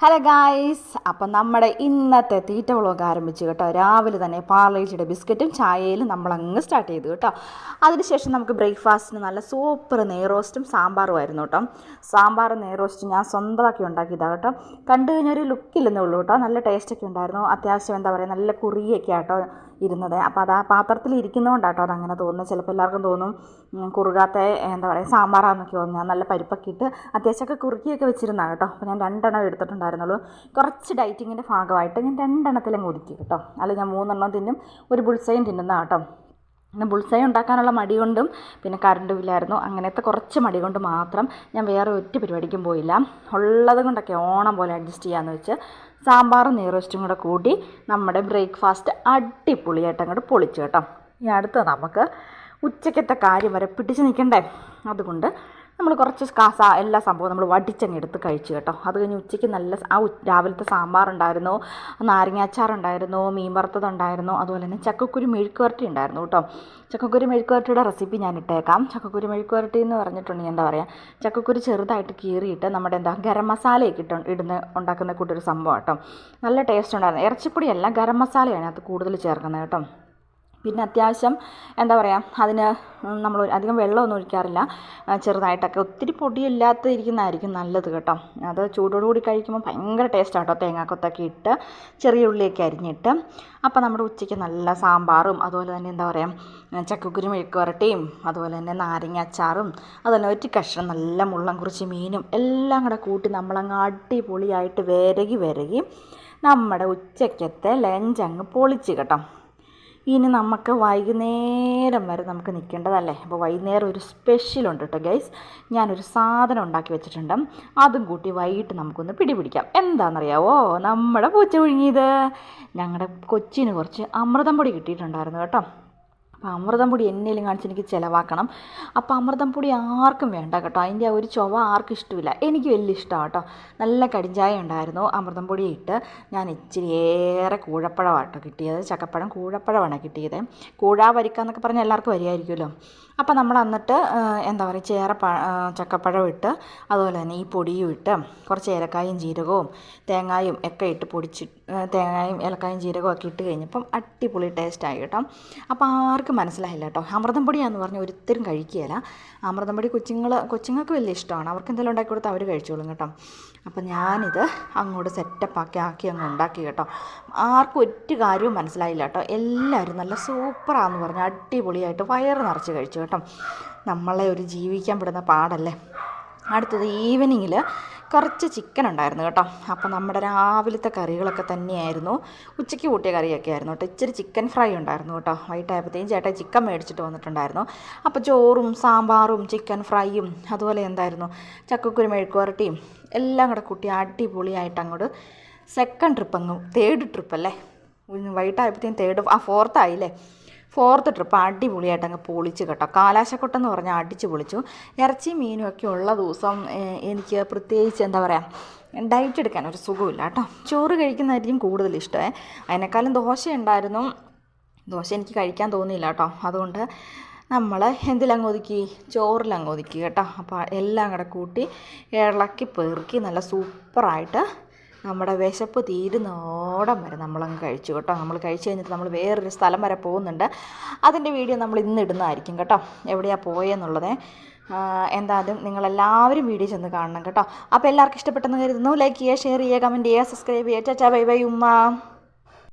Hello guys അപ്പം നമ്മുടെ ഇന്നത്തെ തീറ്റ വ്ളോഗ് ആരംഭിച്ചു കേട്ടോ. രാവിലെ തന്നെ പാർലേജിയുടെ ബിസ്ക്കറ്റും ചായയിലും നമ്മൾ അങ്ങ് സ്റ്റാർട്ട് ചെയ്തു കേട്ടോ. അതിനുശേഷം നമുക്ക് ബ്രേക്ക്ഫാസ്റ്റിന് നല്ല സൂപ്പർ നെയ്റോസ്റ്റും സാമ്പാറും ആയിരുന്നു കേട്ടോ. സാമ്പാർ നെയ്റോസ്റ്റും ഞാൻ സ്വന്തമാക്കി ഉണ്ടാക്കിയതാണ് കേട്ടോ. കണ്ടു കഴിഞ്ഞൊരു ലുക്കില്ലെന്നേ ഉള്ളൂ കേട്ടോ. നല്ല ടേസ്റ്റൊക്കെ ഉണ്ടായിരുന്നു. അത്യാവശ്യം എന്താ പറയുക നല്ല കുറിയൊക്കെ ആട്ടോ ഇരുന്നത്. അപ്പോൾ അത് ആ പാത്രത്തിൽ ഇരിക്കുന്നതുകൊണ്ടാട്ടോ അതങ്ങനെ തോന്നുന്നത് ചിലപ്പോൾ എല്ലാവർക്കും തോന്നും കുറുകാത്ത എന്താ പറയുക സാമ്പാറാന്നൊക്കെ തോന്നുന്നു. ഞാൻ നല്ല പരിപ്പൊക്കെ ഇട്ട് അത്യാവശ്യമൊക്കെ കുറുക്കിയൊക്കെ വെച്ചിരുന്നതാണ് കേട്ടോ. അപ്പോൾ ഞാൻ രണ്ടെണ്ണം എടുത്തിട്ടുണ്ടായിരുന്നുള്ളൂ. കുറച്ച് ഡയറ്റിങ്ങിന്റെ ഭാഗമായിട്ട് ഞാൻ രണ്ടെണ്ണത്തിലും ഒതുക്കി കേട്ടോ. അല്ല ഞാൻ മൂന്നെണ്ണം തിന്നും ഒരു ബുൾസയും തിന്നുന്ന കേട്ടോ. പിന്നെ ബുൾസൈ ഉണ്ടാക്കാനുള്ള മടി കൊണ്ടും പിന്നെ കറണ്ടും ഇല്ലായിരുന്നു അങ്ങനത്തെ കുറച്ച് മടി കൊണ്ട് മാത്രം ഞാൻ വേറെ ഒറ്റ പരിപാടിക്കും പോയില്ല. ഉള്ളത് കൊണ്ടൊക്കെ ഓണം പോലെ അഡ്ജസ്റ്റ് ചെയ്യാമെന്ന് വെച്ച് സാമ്പാറും നെയ്റോസ്റ്റും കൂടെ കൂട്ടി നമ്മുടെ ബ്രേക്ക്ഫാസ്റ്റ് അടിപൊളിയായിട്ട് അങ്ങോട്ട് പൊളിച്ചു കേട്ടോ. ഇനി അടുത്ത നമുക്ക് ഉച്ചക്കത്തെ കാര്യം വരെ പിടിച്ച് നിൽക്കണ്ടേ? അതുകൊണ്ട് നമ്മൾ കുറച്ച് കാസ എല്ലാ സംഭവവും നമ്മൾ വടിച്ചങ്ങ് എടുത്ത് കഴിച്ചു കേട്ടോ. അത് കഴിഞ്ഞ് ഉച്ചയ്ക്ക് നല്ല ആ രാവിലത്തെ സാമ്പാറുണ്ടായിരുന്നു നാരങ്ങാച്ചാറുണ്ടായിരുന്നു മീൻ വറുത്തതുണ്ടായിരുന്നു അതുപോലെ തന്നെ ചക്കക്കുരു മെഴുക്ക് വരട്ടി ഉണ്ടായിരുന്നു കേട്ടോ. ചക്കക്കുരു മെഴുക്ക് വരട്ടിയുടെ റെസിപ്പി ഞാൻ ഇട്ടേക്കാം. ചക്കക്കുരു മെഴുക്ക് വരട്ടി എന്ന് പറഞ്ഞിട്ടുണ്ടെങ്കിൽ എന്താ പറയുക ചക്കക്കുരു ചെറുതായിട്ട് കീറിയിട്ട് നമ്മുടെ എന്താ ഗരം മസാലയൊക്കെ ഇട്ട് ഇടുന്ന ഉണ്ടാക്കുന്ന കൂട്ടൊരു സംഭവം കേട്ടോ. നല്ല ടേസ്റ്റ് ഉണ്ടായിരുന്നു. ഇറച്ചിപ്പൊടിയല്ല ഗരം മസാലയാണ് അത് കൂടുതൽ ചേർക്കുന്നത് കേട്ടോ. പിന്നെ അത്യാവശ്യം എന്താ പറയുക അതിന് നമ്മൾ അധികം വെള്ളമൊന്നും ഒഴിക്കാറില്ല. ചെറുതായിട്ടൊക്കെ. ഒത്തിരി പൊടിയില്ലാത്ത ഇരിക്കുന്നതായിരിക്കും നല്ലത് കേട്ടോ. അത് ചൂടോടുകൂടി കഴിക്കുമ്പോൾ ഭയങ്കര ടേസ്റ്റ് കേട്ടോ തേങ്ങാക്കൊത്തൊക്കെ ഇട്ട് ചെറിയ ഉള്ളിയൊക്കെ അരിഞ്ഞിട്ട്. അപ്പോൾ നമ്മുടെ ഉച്ചയ്ക്ക് നല്ല സാമ്പാറും അതുപോലെ തന്നെ എന്താ പറയുക ചക്കക്കുരു മെഴുക്ക് വരട്ടിയും അതുപോലെ തന്നെ നാരങ്ങ അച്ചാറും അതുപോലെ ഒരു കഷ്ണം നല്ല മുള്ളം കുറിച്ച് മീനും എല്ലാം കൂടെ കൂട്ടി നമ്മളങ്ങ് അടിപൊളിയായിട്ട് വരകി വരകി നമ്മുടെ ഉച്ചയ്ക്കത്തെ ലഞ്ച് അങ്ങ് പൊളിച്ച് കേട്ടോ. ഇനി നമുക്ക് വൈകുന്നേരം വരെ നമുക്ക് നിൽക്കേണ്ടതല്ലേ? അപ്പോൾ വൈകുന്നേരം ഒരു സ്പെഷ്യലുണ്ട് കേട്ടോ ഗൈസ് ഞാനൊരു സാധനം ഉണ്ടാക്കി വെച്ചിട്ടുണ്ട്. അതും കൂട്ടി വൈകിട്ട് നമുക്കൊന്ന് പിടിപിടിക്കാം. എന്താണെന്നറിയാവോ? നമ്മുടെ പൂച്ച പുഴുങ്ങിയത്. ഞങ്ങളുടെ കൊച്ചിന് കുറച്ച് അമൃതം പൊടി കിട്ടിയിട്ടുണ്ടായിരുന്നു കേട്ടോ. അപ്പോൾ അമൃതം പൊടി എന്നേലും കാണിച്ച് എനിക്ക് ചിലവാക്കണം. അപ്പോൾ അമൃതം പൊടി ആർക്കും വേണ്ട കേട്ടോ. അതിന്റെ ആ ഒരു ചൊവ ആർക്കും ഇഷ്ടമില്ല. എനിക്ക് വലിയ ഇഷ്ടമാണ് കേട്ടോ. നല്ല കടിഞ്ചായ ഉണ്ടായിരുന്നു. അമൃതം പൊടി ഇട്ട് ഞാൻ ഇച്ചിരി ഏറെ കൂഴപ്പഴമാണ് കേട്ടോ കിട്ടിയത്. ചക്കപ്പഴം കൂഴപ്പഴമാണ് കിട്ടിയത്. കൂഴാ വരിക്കുക എന്നൊക്കെ പറഞ്ഞാൽ എല്ലാവർക്കും വരികയായിരിക്കുമല്ലോ അപ്പോൾ നമ്മൾ എന്നിട്ട് എന്താ പറയുക ചേര ചക്കപ്പഴം ഇട്ട് അതുപോലെ തന്നെ ഈ പൊടിയും ഇട്ട് കുറച്ച് ഏലക്കായും ജീരകവും തേങ്ങായും ഒക്കെ ഇട്ട് പൊടിച്ച് തേങ്ങായും ഏലക്കായും ജീരകവും ഒക്കെ ഇട്ട് കഴിഞ്ഞപ്പം അടിപൊളി ടേസ്റ്റായി കേട്ടോ. അപ്പോൾ ആർക്കും മനസ്സിലായില്ല കേട്ടോ അമൃതം പൊടിയാന്ന് പറഞ്ഞാൽ ഒരിത്തരും കഴിക്കുകയില്ല. അമൃതം പൊടി കൊച്ചുങ്ങൾ കൊച്ചുങ്ങൾക്ക് വലിയ ഇഷ്ടമാണ്. അവർക്ക് എന്തെങ്കിലും ഉണ്ടാക്കി കൊടുത്താൽ അവർ കഴിച്ചോളും കേട്ടോ. അപ്പം ഞാനിത് അങ്ങോട്ട് സെറ്റപ്പാക്കി ആക്കി അങ്ങ് ഉണ്ടാക്കി കേട്ടോ. ആർക്കും ഒറ്റ കാര്യവും മനസ്സിലായില്ല കേട്ടോ എല്ലാവരും നല്ല സൂപ്പറാന്ന് പറഞ്ഞ് അടിപൊളിയായിട്ട് വയറ് നിറച്ച് കഴിച്ചു കേട്ടോ. നമ്മളെ ഒരു ജീവിക്കാൻ പെടുന്ന പാടല്ലേ? അടുത്തത് ഈവനിങ്ങിൽ കുറച്ച് ചിക്കൻ ഉണ്ടായിരുന്നു കേട്ടോ. അപ്പോൾ നമ്മുടെ രാവിലത്തെ കറികളൊക്കെ തന്നെയായിരുന്നു. ഉച്ചയ്ക്ക് കൂട്ടിയ കറിയൊക്കെ ആയിരുന്നു കേട്ടോ. ഇച്ചിരി ചിക്കൻ ഫ്രൈ ഉണ്ടായിരുന്നു കേട്ടോ. വൈകിട്ടായപ്പോഴത്തേക്കും ചേട്ടാ ചിക്കൻ മേടിച്ചിട്ട് വന്നിട്ടുണ്ടായിരുന്നു. അപ്പോൾ ചോറും സാമ്പാറും ചിക്കൻ ഫ്രൈയും അതുപോലെ എന്തായിരുന്നു? ചക്കക്കുരു മെഴുക്കുവരട്ടിയും എല്ലാം കൂടെ കൂട്ടി അടിപൊളിയായിട്ട് അങ്ങോട്ട് സെക്കൻഡ് ട്രിപ്പ് അങ്ങ് തേർഡ് ട്രിപ്പ് അല്ലേ? വൈകിട്ടായപ്പോഴത്തേക്കും തേർഡ് ആ ഫോർത്ത് ആയില്ലേ? ഫോർത്ത് ട്രിപ്പ് അടിപൊളിയായിട്ട് അങ്ങ് പൊളിച്ച് കേട്ടോ. കാലാശക്കൊട്ടെന്ന് പറഞ്ഞാൽ അടിച്ച് പൊളിച്ചു. ഇറച്ചി മീനും ഒക്കെ ഉള്ള ദിവസം എനിക്ക് പ്രത്യേകിച്ച് എന്താ പറയുക ഡയറ്റ് എടുക്കാൻ ഒരു സുഖമില്ല കേട്ടോ. ചോറ് കഴിക്കുന്നതായിരിക്കും കൂടുതൽ ഇഷ്ടമേ അതിനേക്കാളും ദോശ ഉണ്ടായിരുന്നു ദോശ എനിക്ക് കഴിക്കാൻ തോന്നിയില്ല കേട്ടോ. അതുകൊണ്ട് നമ്മൾ എന്തിലങ്ങ് ഒതുക്കി? ചോറിലങ്ങ് ഒതുക്കി കേട്ടോ. അപ്പോൾ എല്ലാം കൂടെ കൂട്ടി ഇളക്കി പെറുക്കി നല്ല സൂപ്പറായിട്ട് നമ്മുടെ വിശപ്പ് തീരുന്നോടം വരെ നമ്മളങ്ങ് കഴിച്ചു കേട്ടോ. നമ്മൾ കഴിച്ചു കഴിഞ്ഞിട്ട് നമ്മൾ വേറൊരു സ്ഥലം വരെ പോകുന്നുണ്ട്. അതിന്റെ വീഡിയോ നമ്മൾ ഇന്ന് ഇടുന്നതായിരിക്കും കേട്ടോ. എവിടെയാണ് പോയെന്നുള്ളത്. എന്തായാലും നിങ്ങളെല്ലാവരും വീഡിയോ ചെന്ന് കാണണം കേട്ടോ. അപ്പോൾ എല്ലാവർക്കും ഇഷ്ടപ്പെട്ടെന്ന് കരുതുന്നു. ലൈക്ക് ചെയ്യുക ഷെയർ ചെയ്യുക കമന്റ് ചെയ്യുക സബ്സ്ക്രൈബ് ചെയ്യുക. ചാ ബൈ ബൈ ഉമ്മ.